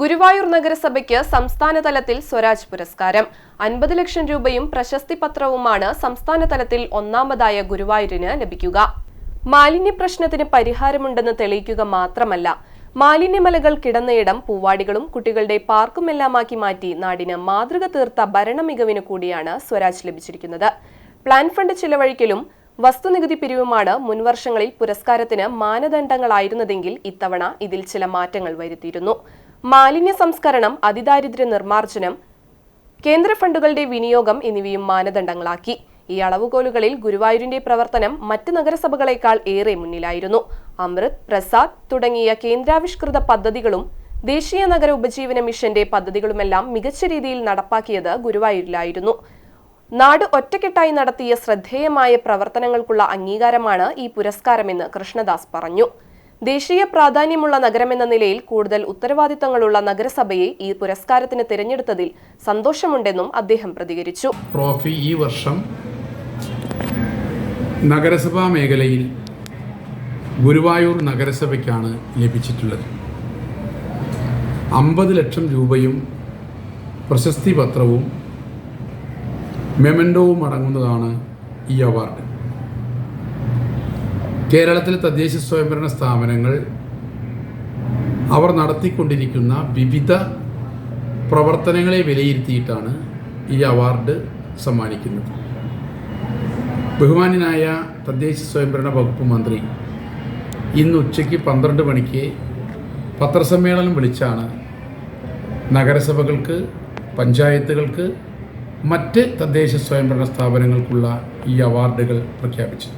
ഗുരുവായൂർ നഗരസഭയ്ക്ക് സംസ്ഥാനതലത്തിൽ സ്വരാജ് പുരസ്കാരം. അൻപത് ലക്ഷം രൂപയും പ്രശസ്തി പത്രവുമാണ് സംസ്ഥാന തലത്തിൽ ഒന്നാമതായ ഗുരുവായൂരിന് ലഭിക്കുക. മാലിന്യ പ്രശ്നത്തിന് പരിഹാരമുണ്ടെന്ന് തെളിയിക്കുക മാത്രമല്ല മാലിന്യമലകൾ കിടന്നയിടം പൂവാടികളും കുട്ടികളുടെ പാർക്കുമെല്ലാമാക്കി മാറ്റി നാടിന് മാതൃക തീർത്ത ഭരണ മികവിന് കൂടിയാണ് സ്വരാജ് ലഭിച്ചിരിക്കുന്നത്. പ്ലാൻ ഫണ്ട് ചിലവഴിക്കലും വസ്തുനികുതി പിരിവുമാണ് മുൻവർഷങ്ങളിൽ പുരസ്കാരത്തിന് മാനദണ്ഡങ്ങളായിരുന്നതെങ്കിൽ ഇത്തവണ ഇതിൽ ചില മാറ്റങ്ങൾ വരുത്തിയിരുന്നു. മാലിന്യ സംസ്കരണം അതിദാരിദ്ര്യ നിർമ്മാർജനം കേന്ദ്ര ഫണ്ടുകളുടെ വിനിയോഗം എന്നിവയും മാനദണ്ഡങ്ങളാക്കി. ഈ അളവുകോലുകളിൽ ഗുരുവായൂരിന്റെ പ്രവർത്തനം മറ്റ് നഗരസഭകളെക്കാൾ ഏറെ മുന്നിലായിരുന്നു. അമൃത് പ്രസാദ് തുടങ്ങിയ കേന്ദ്രാവിഷ്കൃത പദ്ധതികളും ദേശീയ നഗര ഉപജീവന മിഷന്റെ പദ്ധതികളുമെല്ലാം മികച്ച രീതിയിൽ നടപ്പാക്കിയത് ഗുരുവായൂരിലായിരുന്നു. നാട് ഒറ്റക്കെട്ടായി നടത്തിയ ശ്രദ്ധേയമായ പ്രവർത്തനങ്ങൾക്കുള്ള അംഗീകാരമാണ് ഈ പുരസ്കാരമെന്ന് കൃഷ്ണദാസ് പറഞ്ഞു. ദേശീയ പ്രാധാന്യമുള്ള നഗരമെന്ന നിലയിൽ കൂടുതൽ ഉത്തരവാദിത്തങ്ങളുള്ള നഗരസഭയെ ഈ പുരസ്കാരത്തിന് തിരഞ്ഞെടുത്തതിൽ സന്തോഷമുണ്ടെന്നും അദ്ദേഹം പ്രതികരിച്ചു. ട്രോഫി ഈ വർഷം നഗരസഭാ മേഖലയിൽ ഗുരുവായൂർ നഗരസഭയ്ക്കാണ് ലഭിച്ചിട്ടുള്ളത്. അമ്പത് ലക്ഷം രൂപയും പ്രശസ്തി പത്രവും മെമൻഡോവും അടങ്ങുന്നതാണ് ഈ അവാർഡ്. കേരളത്തിലെ തദ്ദേശ സ്വയംഭരണ സ്ഥാപനങ്ങൾ അവർ നടത്തിക്കൊണ്ടിരിക്കുന്ന വിവിധ പ്രവർത്തനങ്ങളെ വിലയിരുത്തിയിട്ടാണ് ഈ അവാർഡ് സമ്മാനിക്കുന്നത്. ബഹുമാന്യനായ തദ്ദേശ സ്വയംഭരണ വകുപ്പ് മന്ത്രി ഇന്ന് ഉച്ചയ്ക്ക് പന്ത്രണ്ട് മണിക്ക് പത്രസമ്മേളനം വിളിച്ചാണ് നഗരസഭകൾക്ക് പഞ്ചായത്തുകൾക്ക് മറ്റ് തദ്ദേശ സ്വയംഭരണ സ്ഥാപനങ്ങൾക്കുള്ള ഈ അവാർഡുകൾ പ്രഖ്യാപിച്ചത്.